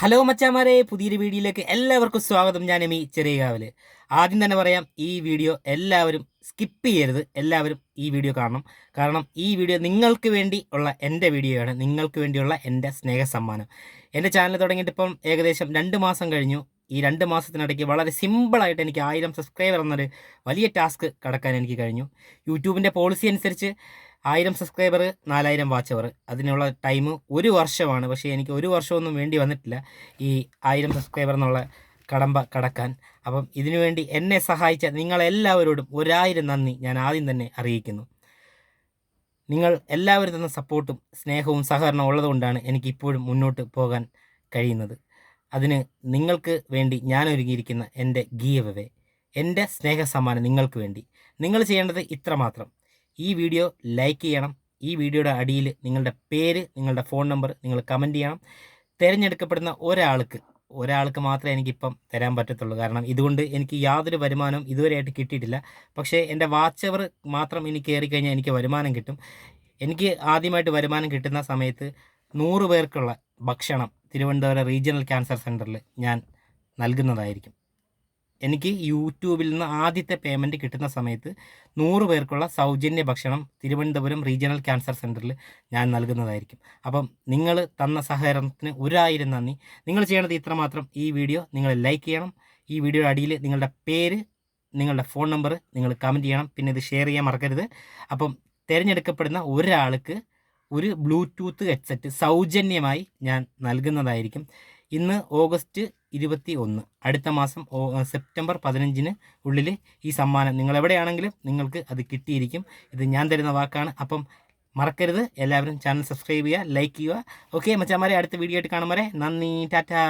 Hello മച്ചാമാരെ പുതിയൊരു വീഡിയോയിലേക്ക് എല്ലാവർക്കും സ്വാഗതം. ഞാൻ എമി ചെറിയകാവൽ. ആദ്യം തന്നെ പറയാം ഈ വീഡിയോ എല്ലാവരും സ്കിപ്പ് ചെയ്യരുത്. എല്ലാവരും ഈ വീഡിയോ കാണണം. കാരണം ഈ വീഡിയോ നിങ്ങൾക്ക് വേണ്ടി ഉള്ള എന്റെ വീഡിയോയാണ്. നിങ്ങൾക്ക് വേണ്ടിയുള്ള എന്റെ സ്നേഹ സമ്മാനം എന്റെ ചാനൽ തുടങ്ങിയിട്ട് ഇപ്പം ഏകദേശം രണ്ട് മാസം കഴിഞ്ഞു. ഈ രണ്ട് മാസത്തിനിടയ്ക്ക് വളരെ സിമ്പിളായിട്ട് എനിക്ക് ആയിരം സബ്സ്ക്രൈബർ എന്നൊരു വലിയ ടാസ്ക് കടക്കാൻ എനിക്ക് കഴിഞ്ഞു. യൂട്യൂബിന്റെ പോളിസി അനുസരിച്ച് ആയിരം സബ്സ്ക്രൈബർ നാലായിരം വാച്ച് അവർ അതിനുള്ള ടൈം ഒരു വർഷമാണ്. പക്ഷേ എനിക്ക് ഒരു വർഷമൊന്നും വേണ്ടി വന്നിട്ടില്ല ഈ ആയിരം സബ്സ്ക്രൈബർ എന്നുള്ള കടമ്പ കടക്കാൻ. അപ്പം ഇതിനുവേണ്ടി എന്നെ സഹായിച്ച നിങ്ങളെല്ലാവരോടും ഒരായിരം നന്ദി ഞാൻ ആദ്യം തന്നെ അറിയിക്കുന്നു. നിങ്ങൾ എല്ലാവരും തന്ന സപ്പോർട്ടും സ്നേഹവും സഹകരണവും ഉള്ളതുകൊണ്ടാണ് എനിക്കിപ്പോഴും മുന്നോട്ട് പോകാൻ കഴിയുന്നത്. അതിന് നിങ്ങൾക്ക് വേണ്ടി ഞാൻ ഒരുങ്ങിയിരിക്കുന്ന എന്റെ ഗീവ് അവേ എന്റെ സ്നേഹ സമ്മാനം നിങ്ങൾക്ക് വേണ്ടി. നിങ്ങൾ ചെയ്യേണ്ടത് ഇത്ര മാത്രം. ഈ വീഡിയോ ലൈക്ക് ചെയ്യണം. ഈ വീഡിയോയുടെ അടിയിൽ നിങ്ങളുടെ പേര് നിങ്ങളുടെ ഫോൺ നമ്പർ നിങ്ങൾ കമന്റ് ചെയ്യണം. തിരഞ്ഞെടുക്കപ്പെടുന്ന ഒരാൾക്ക് ഒരാൾക്ക് മാത്രമേ എനിക്കിപ്പം തരാൻ പറ്റത്തുള്ളൂ. കാരണം ഇതുകൊണ്ട് എനിക്ക് യാതൊരു വരുമാനവും ഇതുവരെയായിട്ട് കിട്ടിയിട്ടില്ല. പക്ഷേ എന്റെ വാച്ച് അവർ മാത്രം ഇനി കയറി കഴിഞ്ഞാൽ എനിക്ക് വരുമാനം കിട്ടും. എനിക്ക് ആദ്യമായിട്ട് വരുമാനം കിട്ടുന്ന സമയത്ത് നൂറ് പേർക്കുള്ള ഭക്ഷണം തിരുവനന്തപുരം റീജിയണൽ ക്യാൻസർ സെന്ററിൽ ഞാൻ നൽകുന്നതായിരിക്കും. എനിക്ക് യൂട്യൂബിൽ നിന്ന് ആദ്യത്തെ പേയ്മെന്റ് കിട്ടുന്ന സമയത്ത് നൂറ് പേർക്കുള്ള സൗജന്യ ഭക്ഷണം തിരുവനന്തപുരം റീജിയണൽ ക്യാൻസർ സെന്ററിൽ ഞാൻ നൽകുന്നതായിരിക്കും. അപ്പം നിങ്ങൾ തന്ന സഹകരണത്തിന് ഒരായിരം നന്ദി. നിങ്ങൾ ചെയ്യേണ്ടത് ഇത്രമാത്രം. ഈ വീഡിയോ നിങ്ങൾ ലൈക്ക് ചെയ്യണം. ഈ വീഡിയോയുടെ അടിയിൽ നിങ്ങളുടെ പേര് നിങ്ങളുടെ ഫോൺ നമ്പർ നിങ്ങൾ കമന്റ് ചെയ്യണം. പിന്നെ ഇത് ഷെയർ ചെയ്യാൻ മറക്കരുത്. അപ്പം തിരഞ്ഞെടുക്കപ്പെടുന്ന ഒരാൾക്ക് ഒരു ബ്ലൂടൂത്ത് ഹെഡ്സെറ്റ് സൗജന്യമായി ഞാൻ നൽകുന്നതായിരിക്കും. ഇന്ന് ഓഗസ്റ്റ് ഇരുപത്തി ഒന്ന് അടുത്ത മാസം സെപ്റ്റംബർ പതിനഞ്ചിന് ഉള്ളിൽ ഈ സമ്മാനം നിങ്ങൾ എവിടെയാണെങ്കിലും നിങ്ങൾക്ക് അത് കിട്ടിയിരിക്കും. ഇത് ഞാൻ തരുന്ന വാക്കാണ്. അപ്പം മറക്കരുത്. എല്ലാവരും ചാനൽ സബ്സ്ക്രൈബ് ചെയ്യുക ലൈക്ക് ചെയ്യുക. ഓക്കെ മച്ചാമാരെ അടുത്ത വീഡിയോ ആയിട്ട് കാണുമ്പോൾ നന്ദി ടാറ്റാ.